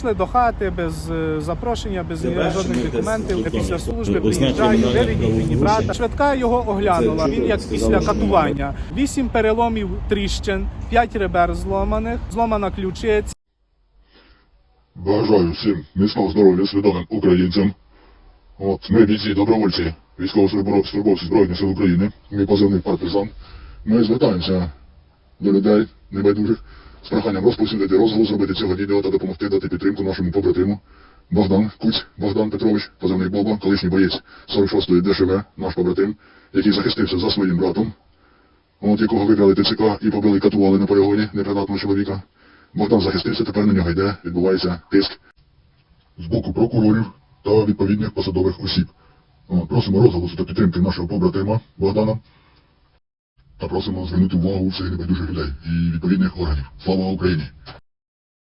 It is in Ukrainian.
Йшли до хати без е, запрошення, без жодних документів. десь Після служби приїжджаю, кримінального мені брата. Швидка його оглянула. Він як після катування. Вісім переломів тріщин, п'ять ребер зломаних, зломана ключиця. Бажаю всім міцного здоров'я свідомим українцям. От ми бійці добровольці, військовослужбовці Збройних сил України, мій позивний партизан. Ми звертаємося до людей небайдужих з проханням розповсюдити розголос, зробити цього відео та допомогти дати підтримку нашому побратиму. Богдан Куць, Богдан Петрович, позивний Боба, колишній боєць 46-ї ДШВ, наш побратим, який захистився за своїм братом, от якого викрали ТЦК і побили катували на полігоні непридатного чоловіка. Богдан захистився, тепер на нього йде, відбувається тиск з боку прокурорів та відповідних посадових осіб. Просимо розголосу та підтримки нашого побратима Богдана та просимо звернути увагу всіх небайдужих людей і відповідних органів. Слава Україні!